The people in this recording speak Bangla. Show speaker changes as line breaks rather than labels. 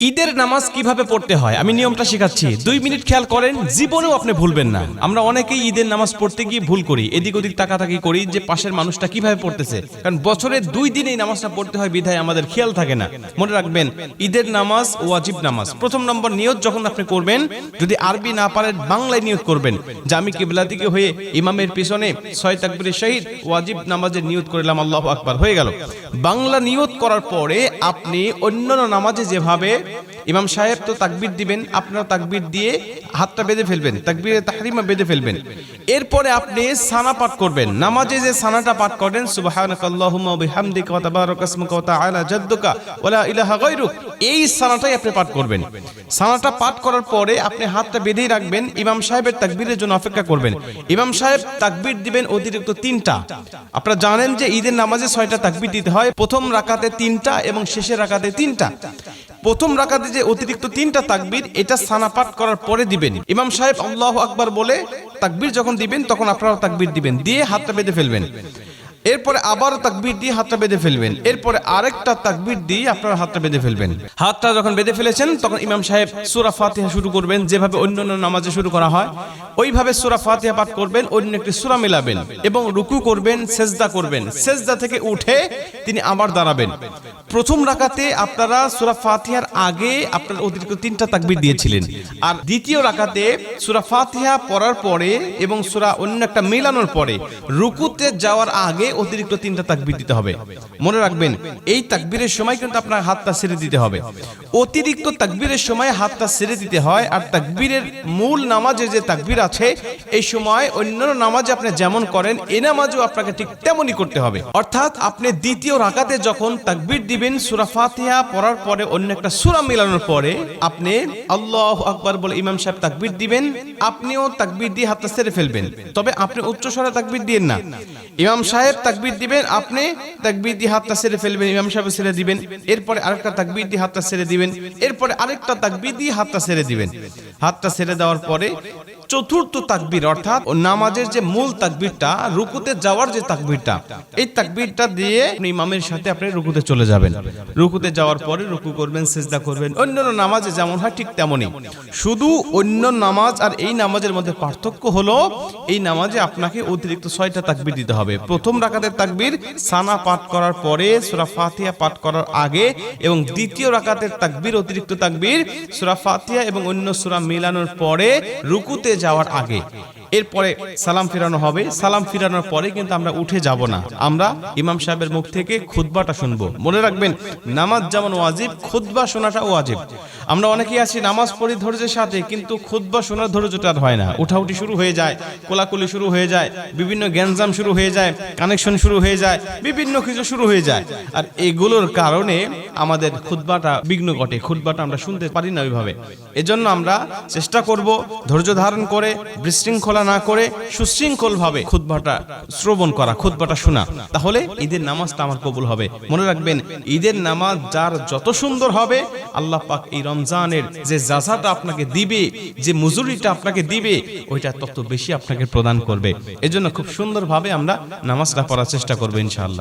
ঈদের নামাজ কীভাবে পড়তে হয়? আমি নিয়মটা শেখাচ্ছি। দুই মিনিট খেয়াল করেন, জীবনেও আপনি ভুলবেন না। আমরা অনেকেই ঈদের নামাজ পড়তে গিয়ে ভুল করি। এদিক ওদিক তাকাতাকি করি যে পাশের মানুষটা কীভাবে পড়তেছে। কারণ বছরে দুই দিন এই নামাজটা পড়তে হয় বিধায় আমাদের খেয়াল থাকে না। মনে রাখবেন, ঈদের নামাজ ওয়াজিব নামাজ। প্রথম নম্বর নিয়ত যখন আপনি করবেন, যদি আরবি না পারেন, বাংলায় নিয়ত করবেন। যে আমি কিবলা দিকে হয়ে ইমামের পিছনে ছয় তাকবীরের শহীদ, ওয়াজিব নামাজের নিয়ত করলাম, আল্লাহ আকবার, হয়ে গেল। বাংলা নিয়ত করার পরে আপনি অন্যান্য নামাজে যেভাবে ইমাম সাহেব তো তাকবির দিবেন আপনারা তাকবির দিয়ে হাতটা বেঁধে ফেলবেন, তাকবিরে তাহরিমা বেঁধে ফেলবেন। এরপরে আপনি সানা পাঠ করবেন। নামাজে যে সানাটা পাঠ করেন এই সানাটাই আপনি পাঠ করবেন। সানাটা পাঠ করার পরে আপনি হাতটা বেঁধেই রাখবেন, ইমাম সাহেবের তাকবীরের জন্য অপেক্ষা করবেন। ইমাম সাহেব তাকবীর দিবেন অতিরিক্ত তিনটা। আপনারা জানেন যে ঈদের নামাজে ছয়টা তাকবীর দিতে হয়, প্রথম রাকাতে তিনটা এবং শেষের রাকাতে তিনটা। প্রথম রাকাতে যে অতিরিক্ত তিনটা তাকবির, এটা সানা পাঠ করার পরে দিবেন। ইমাম সাহেব আল্লাহ আকবার বলে, তাকবির যখন দিবেন, তখন আপনারা তাকবির দিবেন। দিয়ে হাতটা বেঁধে ফেলবেন। এরপরে আবার তাকবীর দিয়ে হাতটা বেঁধে ফেলবেন। এরপরে আরেকটা তাকবির দিয়ে আপনারা হাতটা বেঁধে ফেলবেন। হাতটা যখন বেঁধে ফেলেছেন, তখন ইমাম সাহেব সুরা ফাতিহা শুরু করবেন, যেভাবে অন্য অন্য নামাজে শুরু করা হয়। ওইভাবে সুরা ফাতিহা পাঠ করবেন, অন্য একটি সুরা মেলাবেন এবং রুকু করবেন, সেজদা করবেন। সেজদা থেকে উঠে তিনি আবার দাঁড়াবেন। প্রথম রাকাতে আপনারা সুরা ফাতিহার আগে আপনার অতিরিক্ত তিনটা তাকবীর দিয়েছিলেন। আর দ্বিতীয় রাকাতে সুরা ফাতিহা পড়ার পরে এবং সুরা অন্য একটা মেলানোর পরে রুকুতে যাওয়ার আগে অতিরিক্ত তিনটা তাকবীর দিতে হবে। মনে রাখবেন, এই তাকবীরের সময় কিন্তু আপনার হাতটা ছেড়ে দিতে হবে। অতিরিক্ত তাকবীরের সময় হাতটা ছেড়ে দিতে হয় আর তাকবীরের মূল নামাজে যে তাকবীর আছে, এই সময় অন্যান্য নামাজে আপনি যেমন করেন, এ নামাজও আপনাকে ঠিক তেমনই করতে হবে। অর্থাৎ আপনি দ্বিতীয় রাকাতে যখন তাকবীর দিবেন, সূরা ফাতিহা পড়ার পরে অন্য একটা সূরা মেলানোর পরে আপনি আল্লাহ আকবার বলে ইমাম সাহেব তাকবীর দিবেন, আপনিও তাকবীর দিয়ে হাতটা ছেড়ে ফেলবেন। তবে আপনি উচ্চ স্বরে তাকবীর দিয়েন না। ইমাম সাহেব তাকবীর দিবেন, আপনি তাকবির দিয়ে হাতটা ছেড়ে ফেলবেন, ইমাম সাহেব ছেড়ে দিবেন, এরপরে আরেকটা তাকবির দিয়ে হাতটা ছেড়ে দিবেন, এরপরে আরেকটা তাকবির দিয়ে হাতটা ছেড়ে দিবেন। হাতটা ছেড়ে দেওয়ার পরে চতুর্থ তাকবির, অর্থাৎ নামাজের যে মূল তাকবিরটা, রুকুতে যাওয়ার যে তাকবিরটা, এই তাকবিরটা দিয়ে ইমামের সাথে আপনি রুকুতে চলে যাবেন। রুকুতে যাওয়ার পরে রুকু করবেন, সেজদা করবেন, অন্যান্য নামাজে যেমন হয় ঠিক তেমনই। শুধু অন্য নামাজ আর এই নামাজের মধ্যে পার্থক্য হলো, এই নামাজে আপনাকে অতিরিক্ত ছয়টা তাকবির দিতে হবে। প্রথম রাকাতের তাকবির সানা পাঠ করার পরে, সূরা ফাতিহা পাঠ করার আগে এবং দ্বিতীয় রাকাতের তাকবির, অতিরিক্ত তাকবির, সূরা ফাতিহা এবং অন্য সূরা মিলানোর পরে রুকুতে যাওয়ার আগে এরপরে সালাম ফিরানো হবে। সালাম ফিরানোর পরে কিন্তু আমরা উঠে যাব না। আমরা ইমাম সাহেবের মুখ থেকে খুতবাটা শুনব। মনে রাখবেন, নামাজ যেমন ওয়াজিব, খুতবা শোনাটা ওয়াজিব। আমরা অনেকেই আছি নামাজ পড়ি ধৈর্যের সাথে, কিন্তু খুতবা শোনার ধৈর্যটা হয় না। উঠাউঠি শুরু হয়ে যায়, কোলাকুলি শুরু হয়ে যায়, বিভিন্ন গ্যাঞ্জাম শুরু হয়ে যায়, কানেকশন শুরু হয়ে যায়, বিভিন্ন কিছু শুরু হয়ে যায়। আর এগুলোর কারণে আমাদের খুতবাটা বিঘ্ন ঘটে। খুতবাটা আমরা শুনতে পারি না ওইভাবে। এজন্য আমরা চেষ্টা করব ধৈর্য ধারণ করে, বিশৃঙ্খলা না করে সুশৃঙ্খল ভাবে খুতবাটা শ্রবণ করা, খুতবাটা শোনা, তাহলে ঈদের নামাজটা আমার কবুল হবে। মনে রাখবেন, ঈদের নামাজ যার যত সুন্দর হবে, আল্লাহ পাক এই রমজানের যে জাজাটা আপনাকে দিবে, যে মজুরিটা আপনাকে দিবে, ওইটা তত বেশি আপনাকে প্রদান করবে। এজন্য খুব সুন্দরভাবে আমরা নামাজটা পড়ার চেষ্টা করব ইনশাআল্লাহ।